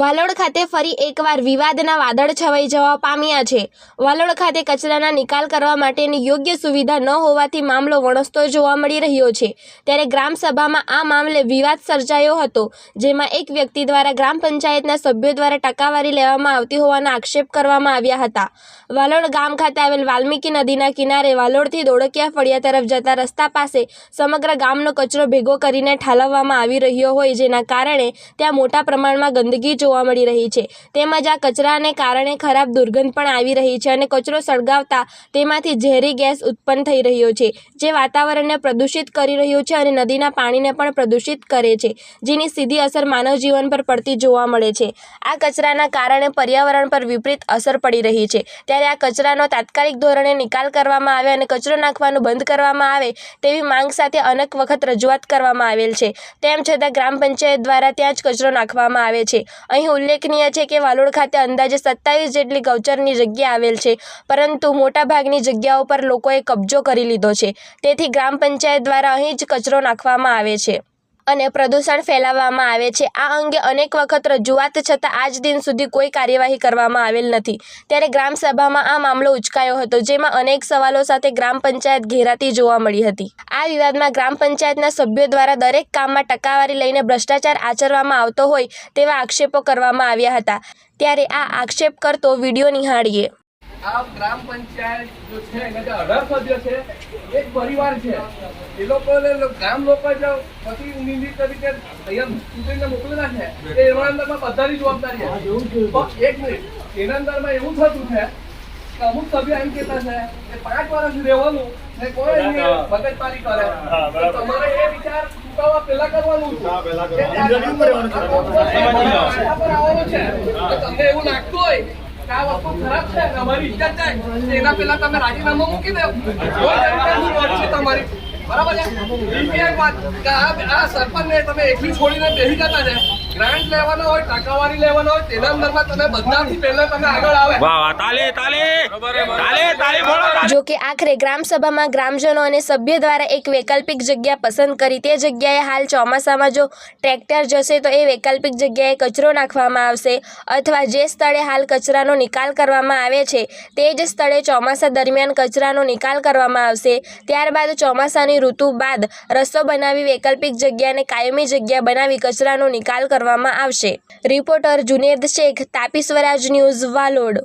વાલોડ ખાતે ફરી એકવાર વિવાદના વાદળ છવાઈ જવા પામ્યા છે. વાલોડ ખાતે કચરાના નિકાલ કરવા માટેની યોગ્ય સુવિધા ન હોવાથી મામલો વણસતો જોવા મળી રહ્યો છે. ત્યારે ગ્રામસભામાં આ મામલે વિવાદ સર્જાયો હતો, જેમાં એક વ્યક્તિ દ્વારા ગ્રામ પંચાયતના સભ્યો દ્વારા ટકાવારી લેવામાં આવતી હોવાના આક્ષેપ કરવામાં આવ્યા હતા. વાલોડ ગામ ખાતે આવેલ વાલ્મીકી નદીના કિનારે વાલોડથી દોડકિયા ફળિયા તરફ જતા રસ્તા પાસે સમગ્ર ગામનો કચરો ભેગો કરીને ઠાલવવામાં આવી રહ્યો હોય, જેના કારણે ત્યાં મોટા પ્રમાણમાં ગંદકી જોવા મળી રહી છે. તેમજ આ કચરાને કારણે ખરાબ દુર્ગંધ પણ આવી રહી છે અને કચરો સળગાવતા તેમાંથી ઝેરી ગેસ ઉત્પન્ન થઈ રહ્યો છે, જે વાતાવરણને પ્રદૂષિત કરી રહ્યું છે અને નદીના પાણીને પણ પ્રદૂષિત કરે છે, જેની સીધી અસર માનવ જીવન પર પડતી જોવા મળે છે. આ કચરાના કારણે પર્યાવરણ પર વિપરીત અસર પડી રહી છે. ત્યારે આ કચરાનો તાત્કાલિક ધોરણે નિકાલ કરવામાં આવે અને કચરો નાખવાનું બંધ કરવામાં આવે તેવી માંગ સાથે અનેક વખત રજૂઆત કરવામાં આવેલ છે. તેમ છતાં ગ્રામ પંચાયત દ્વારા ત્યાં જ કચરો નાખવામાં આવે છે. અહીં ઉલ્લેખનીય છે કે વાલોડ ખાતે અંદાજે સત્તાવીસ જેટલી ગૌચરની જગ્યા આવેલ છે, પરંતુ મોટાભાગની જગ્યાઓ પર લોકોએ કબજો કરી લીધો છે. તેથી ગ્રામ પંચાયત દ્વારા અહીં જ કચરો નાખવામાં આવે છે. અને પ્રદૂષણ ફેલાવવામાં આવે છે. આ અંગે અનેક વખત રજૂઆત છતાં આજ દિન સુધી કોઈ કાર્યવાહી કરવામાં આવેલ નથી. ત્યારે ગ્રામસભામાં આ મામલો ઉચકાયો હતો, જેમાં અનેક સવાલો સાથે ગ્રામ પંચાયત ઘેરાતી જોવા મળી હતી. આ વિવાદમાં ગ્રામ પંચાયતના સભ્યો દ્વારા દરેક કામમાં ટકાવારી લઈને ભ્રષ્ટાચાર આચરવામાં આવતો હોય તેવા આક્ષેપો કરવામાં આવ્યા હતા. ત્યારે આ આક્ષેપ કરતો વીડિયો નિહાળીએ. આ ગ્રામ પંચાયત જો છે એના જે અઢાર સભ્ય છે એક પરિવાર છે. એ લોકોને ગામ લોકો જો પ્રતિનિધિ તરીકે અહીંયા ચૂંટણીને મોકલેલા છે. એ એના અંદરમાં બધાની જવાબદારી છે. એક મિનિટ. એના અંદરમાં એવું થતું છે કે અમુક સભ્ય એમ કહેતા છે કે પાંચ વર્ષ રહેવાનું ને કોઈ મગજમારી કરે. તો તમારે એ વિચાર ચૂકવવા પહેલા કરવાનું છે. તમને એવું લાગતું હોય આ વસ્તુ ખરાબ છે. અમારી ઇજ્જત જાય એના પહેલા તમે રાજીનામું મૂકી દો. તમારી. આ. જો કે આખરે ગ્રામસભામાં ગ્રામજનો અને સભ્ય દ્વારા એક વૈકલ્પિક જગ્યા પસંદ કરી તે જગ્યાએ હાલ ચોમાસામાં જો ટ્રેક્ટર જશે તો એ વૈકલ્પિક જગ્યાએ કચરો નાખવામાં આવશે અથવા જે સ્થળે હાલ કચરાનો નિકાલ કરવામાં આવે છે તે જ સ્થળે ચોમાસા દરમિયાન કચરાનો નિકાલ કરવામાં આવશે ત્યારબાદ ચોમાસાની ઋતુ બાદ રસ્તો બનાવી વૈકલ્પિક જગ્યાને કાયમી જગ્યા બનાવી કચરાનો નિકાલ કરવામાં આવશે. Reporter Junaid Shaikh, Tapi Swaraj news Valod.